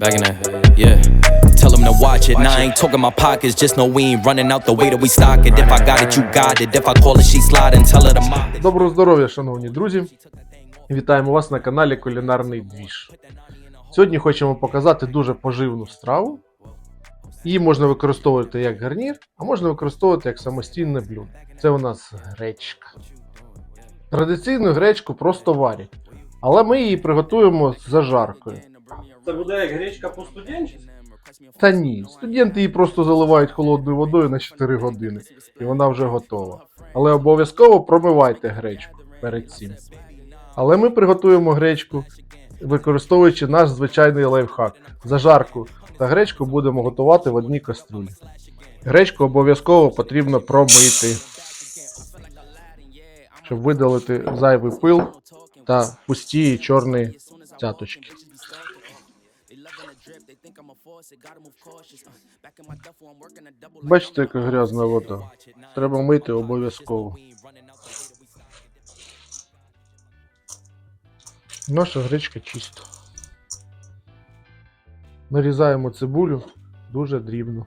Back in that, yeah. Tell them to watch it. Now I ain't talking my pockets. Just know we ain't running out the way that we stock it. If I got it, you got it. If I call it, she sliding. Tell her to mop it. Доброго здоров'я, шановні друзі! Вітаємо вас на каналі Кулінарний Двіж. Сьогодні хочемо показати дуже поживну страву. Її можна використовувати як гарнір, а можна використовувати як самостійне блюдо. Це у нас гречка. Традиційну гречку просто варять, але ми її приготуємо з зажаркою. Це буде як гречка по студенчески? Та ні, студенти її просто заливають холодною водою на 4 години, і вона вже готова. Але обов'язково промивайте гречку перед цим. Але ми приготуємо гречку, використовуючи наш звичайний лайфхак. Зажарку та гречку будемо готувати в одній каструлі. Гречку обов'язково потрібно промити, щоб видалити зайвий пил та пусті чорні цяточки. Бачите, яка грязна вода. Треба мити обов'язково. Наша гречка чиста. Нарізаємо цибулю дуже дрібно.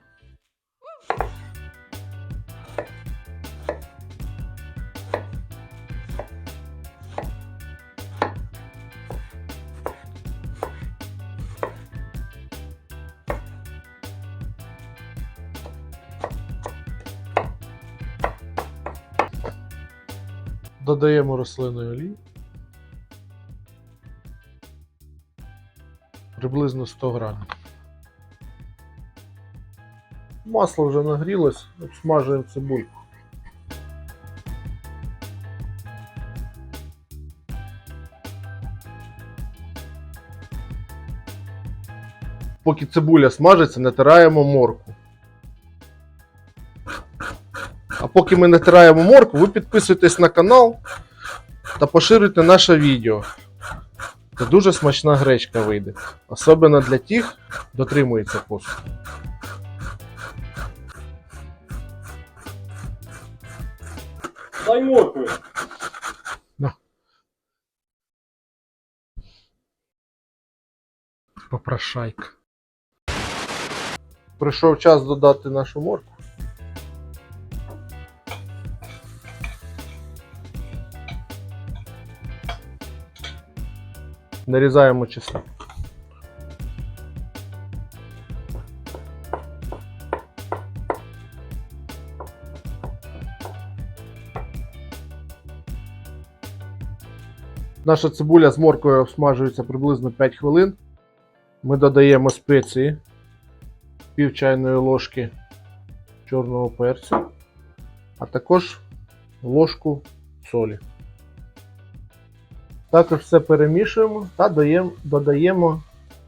Додаємо рослинної олії. Приблизно 100 грамів. Масло вже нагрілось, обсмажуємо цибульку. Поки цибуля смажиться, натираємо морку. Поки ми натираємо морку, ви підписуйтесь на канал та поширюйте наше відео. Це дуже смачна гречка вийде. Особливо для тих, хто дотримується посту. Дай моркви. Попрошайка. Прийшов час додати нашу морку. Нарізаємо чеснок. Наша цибуля з моркою обсмажується приблизно 5 хвилин. Ми додаємо спеції пів чайної ложки чорного перцю, а також ложку солі. Також все перемішуємо та даємо, додаємо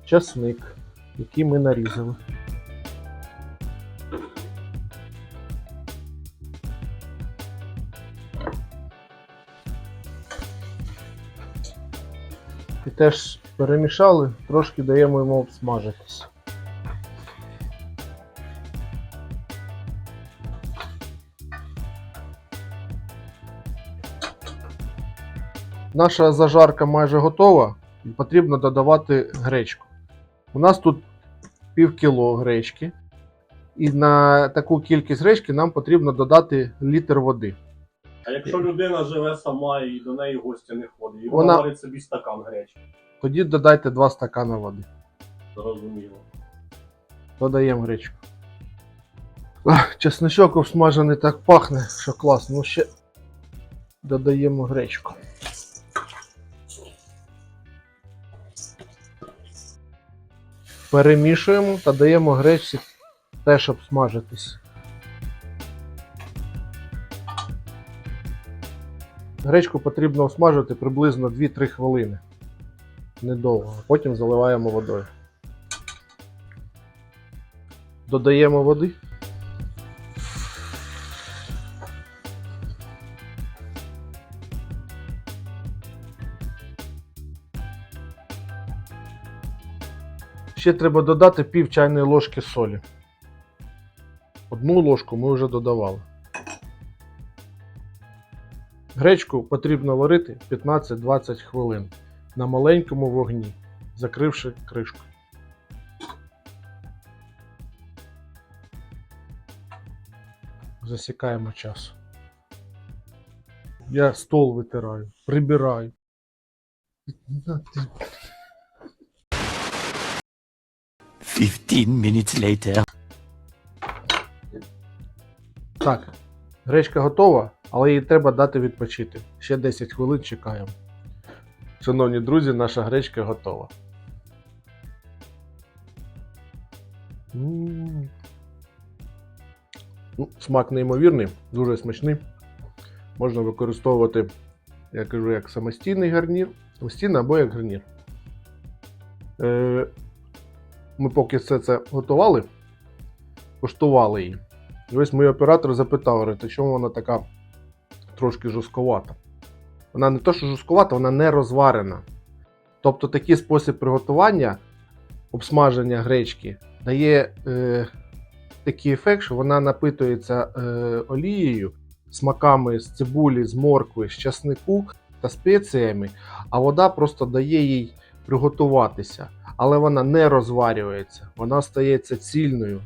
часник, який ми нарізали. І теж перемішали, трошки даємо йому обсмажитись. Наша зажарка майже готова, і потрібно додавати гречку. У нас тут пів кіло гречки, і на таку кількість гречки нам потрібно додати літр води. А якщо людина живе сама і до неї гості не ходить, і Вона- вона варить собі стакан гречки, Тоді додайте 2 стакани води. зрозуміло. Додаємо гречку. Ах, чесночок обсмажений так пахне, що класно. Ну ще додаємо гречку. Перемішуємо та даємо гречці теж обсмажитись. Гречку потрібно обсмажити приблизно 2-3 хвилини. Недовго. Потім заливаємо водою. Додаємо води. ще треба додати пів чайної ложки солі. Одну ложку ми вже додавали. Гречку потрібно варити 15-20 хвилин на маленькому вогні, закривши кришку. Засікаємо час. Я стол витираю, прибираю. 15 minutes later. Так, гречка готова, але їй треба дати відпочити. Ще 10 хвилин чекаємо. Шановні друзі, наша гречка готова. Ну, смак неймовірний, дуже смачний. Можна використовувати, я кажу, як самостійний гарнір, самостійний або як гарнір. Е, ми поки все це готували, коштували її. І ось мій оператор запитав, говорить, чому вона така трошки жорстковата? Вона не то, що жорстковата, вона не розварена. Тобто такий спосіб приготування, обсмаження гречки, дає е, такий ефект, що вона напитується е, олією, смаками з цибулі, з моркви, з часнику та спеціями, а вода просто дає їй приготуватися. Але вона не розварюється, вона стається цільною,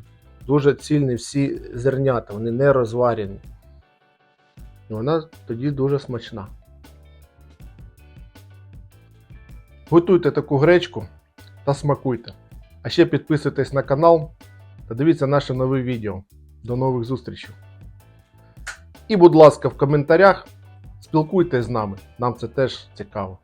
дуже цільні всі зернята, вони не розварені. І вона тоді дуже смачна. Готуйте таку гречку та смакуйте. А ще підписуйтесь на канал та дивіться наше нове відео. До нових зустрічей. І, будь ласка, в коментарях спілкуйтесь з нами. Нам це теж цікаво.